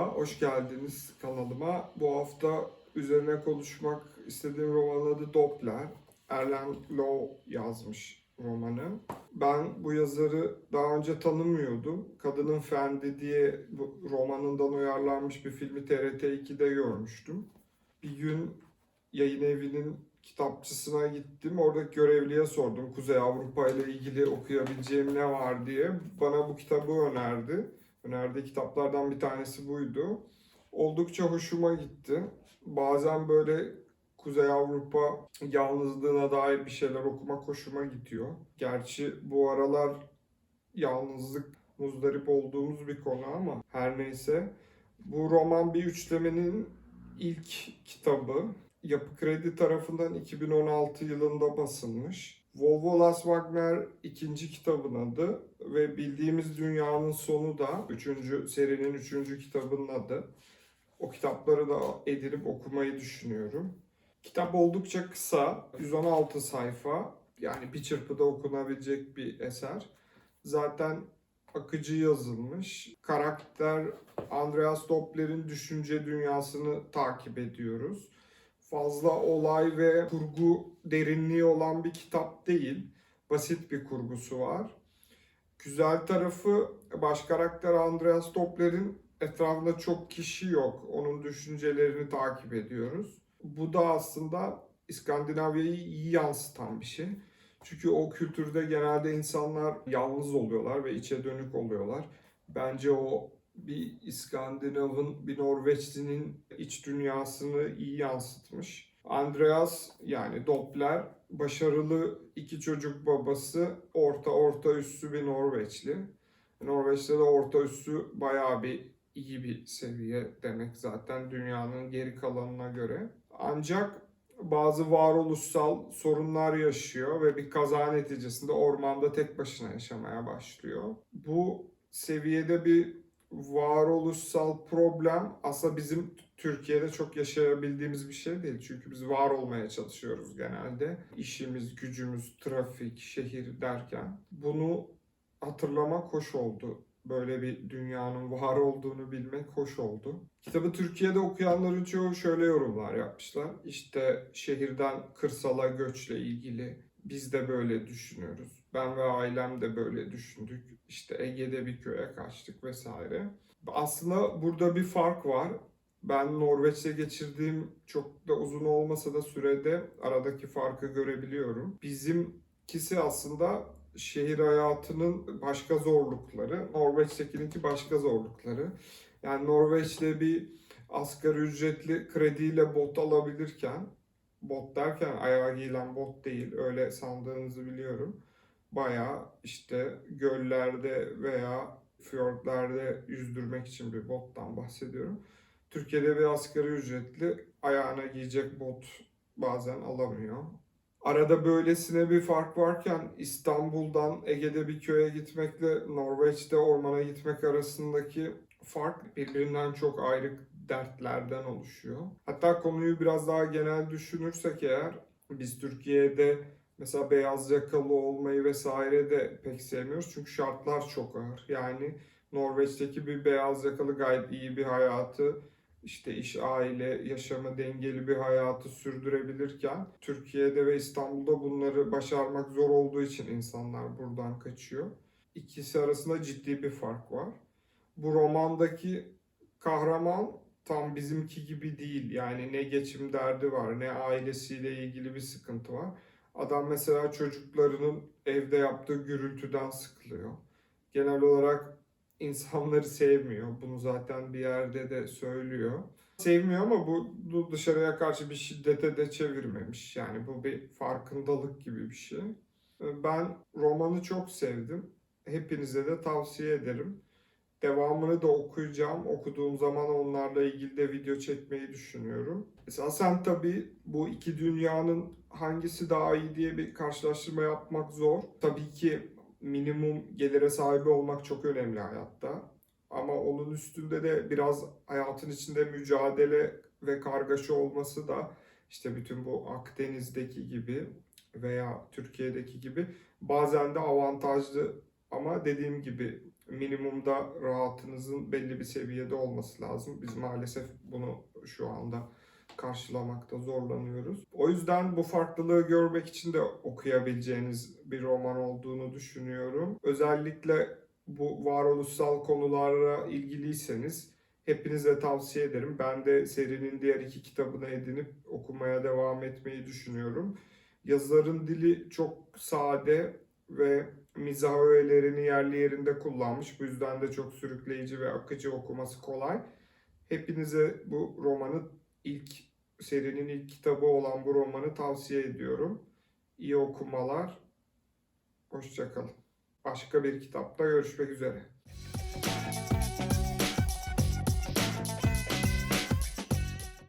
Merhaba, hoş geldiniz kanalıma. Bu hafta üzerine konuşmak istediğim romanın adı Doppler. Erlen Low yazmış romanı. Ben bu yazarı daha önce tanımıyordum. Kadının Fendi diye bu romanından uyarlanmış bir filmi TRT 2'de görmüştüm. Bir gün yayın evinin kitapçısına gittim. Oradaki görevliye sordum Kuzey Avrupa ile ilgili okuyabileceğim ne var diye. Bana bu kitabı önerdi. Önerdiği kitaplardan bir tanesi buydu. Oldukça hoşuma gitti. Bazen böyle Kuzey Avrupa yalnızlığına dair bir şeyler okumak hoşuma gidiyor. Gerçi bu aralar yalnızlık muzdarip olduğumuz bir konu ama her neyse. Bu roman bir üçlemenin ilk kitabı. Yapı Kredi tarafından 2016 yılında basılmış. Volvo Las Wagner ikinci kitabın adı ve bildiğimiz dünyanın sonu da üçüncü serinin üçüncü kitabının adı. O kitapları da edinip okumayı düşünüyorum. Kitap oldukça kısa, 116 sayfa. Yani bir çırpıda okunabilecek bir eser. Zaten akıcı yazılmış. Karakter Andreas Doppler'in düşünce dünyasını takip ediyoruz fazla olay ve kurgu derinliği olan bir kitap değil. Basit bir kurgusu var. Güzel tarafı baş karakter Andreas Doppler'in etrafında çok kişi yok. Onun düşüncelerini takip ediyoruz. Bu da aslında İskandinavya'yı iyi yansıtan bir şey. Çünkü o kültürde genelde insanlar yalnız oluyorlar ve içe dönük oluyorlar. Bence o bir İskandinav'ın, bir Norveçlinin iç dünyasını iyi yansıtmış. Andreas yani Doppler başarılı iki çocuk babası, orta orta üstü bir Norveçli. Norveç'te de orta üstü bayağı bir iyi bir seviye demek zaten dünyanın geri kalanına göre. Ancak bazı varoluşsal sorunlar yaşıyor ve bir kaza neticesinde ormanda tek başına yaşamaya başlıyor. Bu seviyede bir varoluşsal problem aslında bizim Türkiye'de çok yaşayabildiğimiz bir şey değil. Çünkü biz var olmaya çalışıyoruz genelde. İşimiz, gücümüz, trafik, şehir derken. Bunu hatırlamak hoş oldu. Böyle bir dünyanın var olduğunu bilmek hoş oldu. Kitabı Türkiye'de okuyanların çoğu şöyle yorumlar yapmışlar. İşte şehirden kırsala göçle ilgili biz de böyle düşünüyoruz. Ben ve ailem de böyle düşündük. İşte Ege'de bir köye kaçtık vesaire. Aslında burada bir fark var. Ben Norveç'te geçirdiğim çok da uzun olmasa da sürede aradaki farkı görebiliyorum. Bizimkisi aslında şehir hayatının başka zorlukları, Norveç'tekininki başka zorlukları. Yani Norveç'te bir asgari ücretli krediyle bot alabilirken, bot derken ayağa giyilen bot değil, öyle sandığınızı biliyorum. Bayağı işte göllerde veya fiyortlarda yüzdürmek için bir bottan bahsediyorum. Türkiye'de bir asgari ücretli ayağına giyecek bot bazen alamıyor. Arada böylesine bir fark varken İstanbul'dan Ege'de bir köye gitmekle Norveç'te ormana gitmek arasındaki fark birbirinden çok ayrı dertlerden oluşuyor. Hatta konuyu biraz daha genel düşünürsek eğer biz Türkiye'de mesela beyaz yakalı olmayı vesaire de pek sevmiyoruz çünkü şartlar çok ağır. Yani Norveç'teki bir beyaz yakalı gayet iyi bir hayatı işte iş, aile, yaşamı dengeli bir hayatı sürdürebilirken Türkiye'de ve İstanbul'da bunları başarmak zor olduğu için insanlar buradan kaçıyor. İkisi arasında ciddi bir fark var. Bu romandaki kahraman tam bizimki gibi değil. Yani ne geçim derdi var, ne ailesiyle ilgili bir sıkıntı var. Adam mesela çocuklarının evde yaptığı gürültüden sıkılıyor. Genel olarak insanları sevmiyor. Bunu zaten bir yerde de söylüyor. Sevmiyor ama bu, dışarıya karşı bir şiddete de çevirmemiş. Yani bu bir farkındalık gibi bir şey. Ben romanı çok sevdim. Hepinize de tavsiye ederim. Devamını da okuyacağım. Okuduğum zaman onlarla ilgili de video çekmeyi düşünüyorum. Esasen tabii bu iki dünyanın hangisi daha iyi diye bir karşılaştırma yapmak zor. Tabii ki minimum gelire sahibi olmak çok önemli hayatta. Ama onun üstünde de biraz hayatın içinde mücadele ve kargaşa olması da işte bütün bu Akdeniz'deki gibi veya Türkiye'deki gibi bazen de avantajlı ama dediğim gibi minimumda rahatınızın belli bir seviyede olması lazım. Biz maalesef bunu şu anda karşılamakta zorlanıyoruz. O yüzden bu farklılığı görmek için de okuyabileceğiniz bir roman olduğunu düşünüyorum. Özellikle bu varoluşsal konularla ilgiliyseniz hepinize tavsiye ederim. Ben de serinin diğer iki kitabını edinip okumaya devam etmeyi düşünüyorum. Yazarın dili çok sade ve mizah öğelerini yerli yerinde kullanmış. Bu yüzden de çok sürükleyici ve akıcı okuması kolay. Hepinize bu romanı ilk serinin ilk kitabı olan bu romanı tavsiye ediyorum. İyi okumalar. Hoşçakalın. Başka bir kitapta görüşmek üzere.